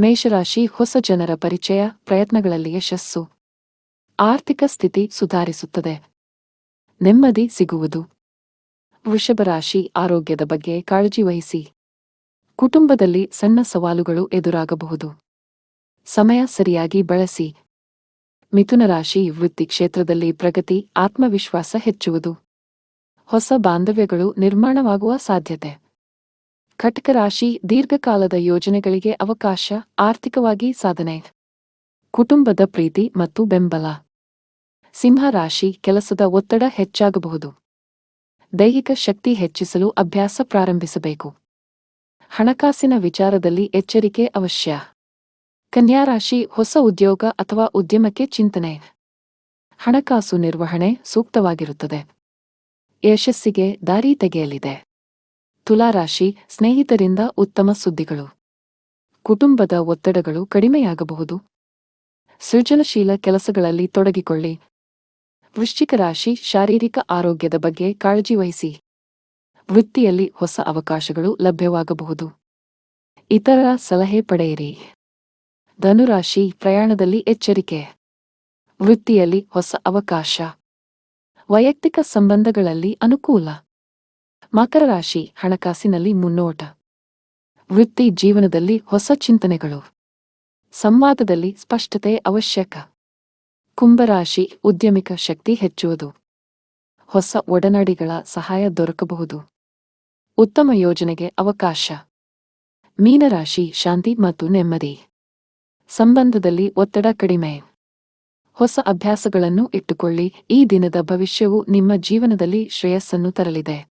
ಮೇಷರಾಶಿ ಹೊಸ ಜನರ ಪರಿಚಯ ಪ್ರಯತ್ನಗಳಲ್ಲಿ ಯಶಸ್ಸು ಆರ್ಥಿಕ ಸ್ಥಿತಿ ಸುಧಾರಿಸುತ್ತದೆ. ನೆಮ್ಮದಿ ಸಿಗುವುದು. ವೃಷಭರಾಶಿ ಆರೋಗ್ಯದ ಬಗ್ಗೆ ಕಾಳಜಿ ವಹಿಸಿ. ಕುಟುಂಬದಲ್ಲಿ ಸಣ್ಣ ಸವಾಲುಗಳು ಎದುರಾಗಬಹುದು. ಸಮಯ ಸರಿಯಾಗಿ ಬಳಸಿ. ಮಿಥುನ ರಾಶಿ ವೃತ್ತಿ ಕ್ಷೇತ್ರದಲ್ಲಿ ಪ್ರಗತಿ, ಆತ್ಮವಿಶ್ವಾಸ ಹೆಚ್ಚುವುದು. ಹೊಸ ಬಾಂಧವ್ಯಗಳು ನಿರ್ಮಾಣವಾಗುವ ಸಾಧ್ಯತೆ. ಕಟಕ ರಾಶಿ ದೀರ್ಘಕಾಲದ ಯೋಜನೆಗಳಿಗೆ ಅವಕಾಶ, ಆರ್ಥಿಕವಾಗಿ ಸಾಧನೆ. ಕುಟುಂಬದ ಪ್ರೀತಿ ಮತ್ತು ಬೆಂಬಲ. ಸಿಂಹ ರಾಶಿ ಕೆಲಸದ ಒತ್ತಡ ಹೆಚ್ಚಾಗಬಹುದು. ದೈಹಿಕ ಶಕ್ತಿ ಹೆಚ್ಚಿಸಲು ಅಭ್ಯಾಸ ಪ್ರಾರಂಭಿಸಬೇಕು. ಹಣಕಾಸಿನ ವಿಚಾರದಲ್ಲಿ ಎಚ್ಚರಿಕೆ ಅವಶ್ಯ. ಕನ್ಯಾರಾಶಿ ಹೊಸ ಉದ್ಯೋಗ ಅಥವಾ ಉದ್ಯಮಕ್ಕೆ ಚಿಂತನೆ. ಹಣಕಾಸು ನಿರ್ವಹಣೆ ಸೂಕ್ತವಾಗಿರುತ್ತದೆ. ಯಶಸ್ಸಿಗೆ ದಾರಿ ತೆಗೆಯಲಿದೆ. ತುಲಾರಾಶಿ ಸ್ನೇಹಿತರಿಂದ ಉತ್ತಮ ಸುದ್ದಿಗಳು. ಕುಟುಂಬದ ಒತ್ತಡಗಳು ಕಡಿಮೆಯಾಗಬಹುದು. ಸೃಜನಶೀಲ ಕೆಲಸಗಳಲ್ಲಿ ತೊಡಗಿಕೊಳ್ಳಿ. ವೃಶ್ಚಿಕ ರಾಶಿ ಶಾರೀರಿಕ ಆರೋಗ್ಯದ ಬಗ್ಗೆ ಕಾಳಜಿ ವಹಿಸಿ. ವೃತ್ತಿಯಲ್ಲಿ ಹೊಸ ಅವಕಾಶಗಳು ಲಭ್ಯವಾಗಬಹುದು. ಇತರ ಸಲಹೆ ಪಡೆಯಿರಿ. ಧನುರಾಶಿ ಪ್ರಯಾಣದಲ್ಲಿ ಎಚ್ಚರಿಕೆ. ವೃತ್ತಿಯಲ್ಲಿ ಹೊಸ ಅವಕಾಶ. ವೈಯಕ್ತಿಕ ಸಂಬಂಧಗಳಲ್ಲಿ ಅನುಕೂಲ. ಮಕರ ರಾಶಿ ಹಣಕಾಸಿನಲ್ಲಿ ಮುನ್ನೋಟ. ವೃತ್ತಿ ಜೀವನದಲ್ಲಿ ಹೊಸ ಚಿಂತನೆಗಳು. ಸಂವಾದದಲ್ಲಿ ಸ್ಪಷ್ಟತೆ ಅವಶ್ಯಕ. ಕುಂಭರಾಶಿ ಉದ್ಯಮಿಕ ಶಕ್ತಿ ಹೆಚ್ಚುವುದು. ಹೊಸ ಒಡನಾಡಿಗಳ ಸಹಾಯ ದೊರಕಬಹುದು. ಉತ್ತಮ ಯೋಜನೆಗೆ ಅವಕಾಶ. ಮೀನರಾಶಿ ಶಾಂತಿ ಮತ್ತು ನೆಮ್ಮದಿ. ಸಂಬಂಧದಲ್ಲಿ ಒತ್ತಡ ಕಡಿಮೆ. ಹೊಸ ಅಭ್ಯಾಸಗಳನ್ನು ಇಟ್ಟುಕೊಳ್ಳಿ. ಈ ದಿನದ ಭವಿಷ್ಯವು ನಿಮ್ಮ ಜೀವನದಲ್ಲಿ ಶ್ರೇಯಸ್ಸನ್ನು ತರಲಿದೆ.